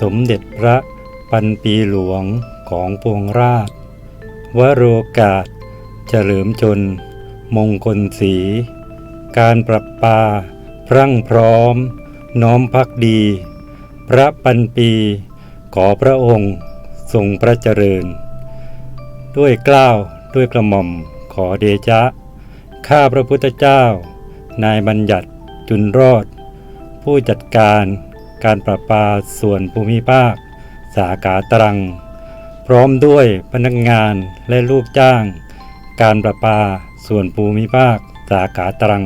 สมเด็จพระปันปีหลวงของปวงราช วโรกาสเฉลิมชน มงคลศรีการปรับปา พรั่งพร้อม น้อมพักดี พระปันปี ขอพระองค์ทรงพระเจริญ ด้วยกล้าวด้วยกระหม่อมขอเดชะ ข้าพระพุทธเจ้า นายบัญญัติจุนรอด ผู้จัดการ การประปาส่วนภูมิภาค สาขาตรัง พร้อมด้วยพนักงานและลูกจ้าง การประปาส่วนภูมิภาค สาขาตรัง